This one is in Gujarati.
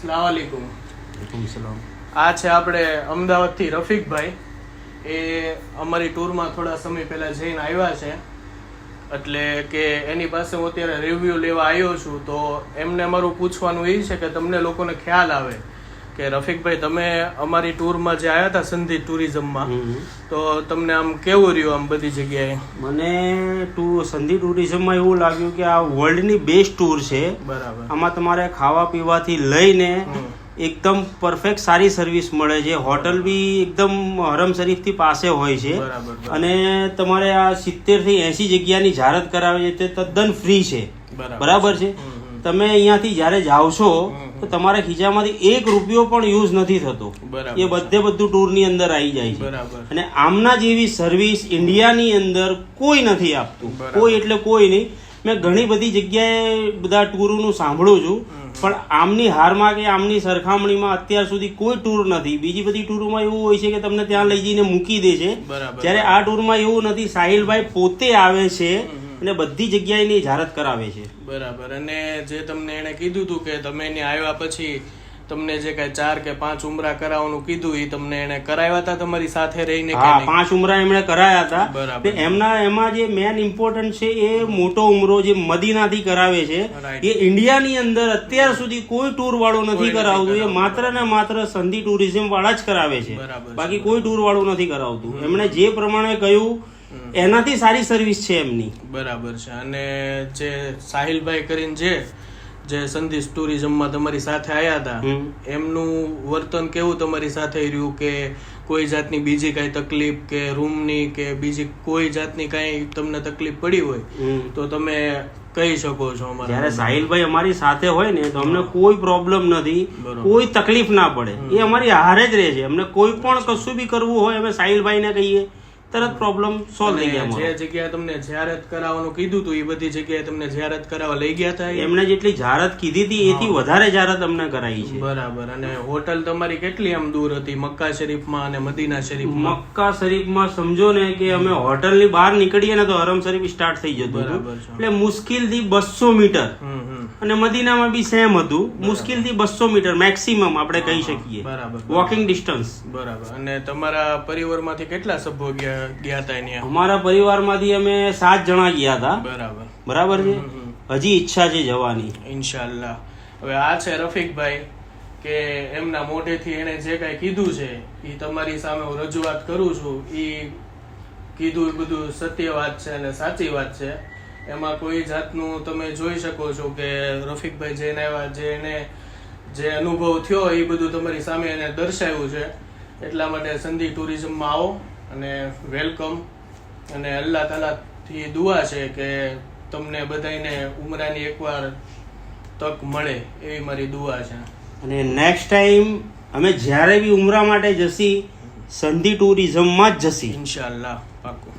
સલામ આ છે આપણે અમદાવાદથી રફીકભાઈ. એ અમારી ટૂરમાં થોડા સમય પહેલા જઈને આવ્યા છે. એટલે કે એની પાસે હું અત્યારે રિવ્યુ લેવા આવ્યો છું તો એમને મારું પૂછવાનું એ છે કે તમને લોકોને ખ્યાલ આવે. કે રફીકભાઈ તમે અમારી ટૂરમાં જે આવ્યા હતા સંધિ ટુરિઝમમાં તો તમને આમ કેવું રહ્યું આમ બધી જગ્યાએ? મને ટુ સંધિ ટુરિઝમમાં એવું લાગ્યું કે આ વર્લ્ડની બેસ્ટ ટૂર છે. બરાબર. આમાં તમારે ખાવા પીવાથી લઈને એકદમ પરફેક્ટ સારી સર્વિસ મળે છે. હોટલ બી એકદમ હરમ શરીફથી પાસે હોય છે. અને તમારે આ સિત્તેરથી એસી જગ્યાની જાહેરાત કરાવે છે તે તદ્દન ફ્રી છે. બરાબર. છે. તમે અહીંયાથી જ્યારે જાઓ છો તો તમારા ખીચામાંથી એક રૂપિયો પણ યુઝ નથી થતો. એ બધે બધું ટૂરની અંદર આવી જાય છે. અને આમના જેવી સર્વિસ ઇન્ડિયાની અંદર કોઈ નથી આપતું. કોઈ એટલે કોઈ નહીં. મેં ઘણી બધી જગ્યાએ બધા ટૂરનું સાંભળું છું. પણ આમની હારમાં કે આમની સરખામણીમાં અત્યાર સુધી કોઈ ટૂર નથી. બીજી બધી ટૂરમાં એવું હોય છે કે તમને ત્યાં લઈ જઈને મૂકી દે છે. જ્યારે આ ટૂરમાં એવું નથી સાહિલભાઈ પોતે આવે છે અને બધી જગ્યાએની જાહેરાત કરાવે છે. બરાબર. અને જે તમને એને કીધું હતું કે તમે એને આવ્યા પછી તમને જે કઈ ચાર કે પાંચ ઉમરા કરાવવાનું કીધું એ તમને એને કરાવ્યા હતા તમારી સાથે રહીને હા પાંચ ઉમરા એમણે કરાયા હતા બરાબર. એમના એમાં જે મેન ઇમ્પોર્ટન્ટ છે એ મોટો ઉમરો જે મદીનાથી કરાવે છે એ ઇન્ડિયાની અંદર અત્યાર સુધી કોઈ ટૂર વાળો નથી કરાવતું. એ માત્ર ને માત્ર સંધિ ટુરિઝમ વાળા જ કરાવે છે. બરાબર છે. બાકી કોઈ ટૂર વાળું નથી કરાવતું. એમણે જે પ્રમાણે કહ્યું એનાથી સારી સર્વિસ છે એમની. બરાબર છે. અને જે સાહિલભાઈ કરીને જે જે સંદેશ ટુરિઝમમાં તમારી સાથે આવ્યા હતા એમનું વર્તન કેવું તમારી સાથે રહ્યું કે કોઈ જાતની બીજી કાંઈ તકલીફ કે રૂમની કે બીજી કોઈ જાતની કાંઈ તમને તકલીફ પડી હોય. તો તમે કહી શકો છો અમારા જ્યારે સાહિલભાઈ અમારી સાથે હોય ને તો અમને કોઈ પ્રોબ્લેમ નથી કોઈ તકલીફ ના પડે. એ અમારી હારે જ રહે છે. અમને કોઈ પણ કશું બી કરવું હોય અમે સાહિલભાઈને કહીએ. તરત પ્રોબ્લેમ સોલ્વ થઈ ગયા જે જગ્યાએ તમને જાહેરાત કરાવવાનું કીધું હતું એ બધી જગ્યાએ તમને જાહેરાત કરાવવા લઈ ગયા હતા એ? એમણે જેટલી જાહેરાત કીધી હતી એથી વધારે જાહેરાત અમને કરાવી છે. બરાબર. અને હોટલ તમારી કેટલી આમ દૂર હતી? મક્કા શરીફમાં અને મદીના શરીફમાં? મક્કા શરીફમાં સમજો ને કે અમે હોટલની બહાર નીકળીએ ને તો હરમ શરીફ સ્ટાર્ટ થઈ જતું. એટલે મુશ્કેલથી બસો મીટર. અને મદીનામાં બી સેમ હતું. મુશ્કેલથી બસો મીટર મેક્સિમમ આપણે કહી શકીએ. બરાબર વોકિંગ ડિસ્ટન્સ બરાબર. અને તમારા પરિવારમાંથી કેટલા સભ્યો ગયા ગયા હતા એની અમારા પરિવારમાંથી અમે સાત જણા ગયા હતા બરાબર. બરાબર છે? હજી ઈચ્છા છે જવાની. ઇન્શાલ્લાહ હવે આ છે રફીકભાઈ કે એમના મોઢેથી એને જે કાંઈ કીધું છે એ તમારી સામે હું રજૂઆત કરું છું. એ કીધું એ બધું સત્ય વાત છે અને સાચી વાત છે. એમાં કોઈ જાતનું તમે જોઈ શકો છો કે રફીકભાઈ જઈને આવ્યા જે એને જે અનુભવ થયો એ બધું તમારી સામે એને દર્શાવ્યું છે. એટલા માટે સંધિ ટુરિઝમમાં આવો અને વેલકમ અને અલ્લાહ તાલાથી દુઆ છે કે તમને બધાને ઉમરાની એકવાર તક મળે એવી મારી દુઆ છે. અને નેક્સ્ટ ટાઈમ અમે જ્યારે બી ઉમરા માટે જશી સંધિ ટુરિઝમમાં જ જશી. ઇન્શાલ્લાહ પાક્કું.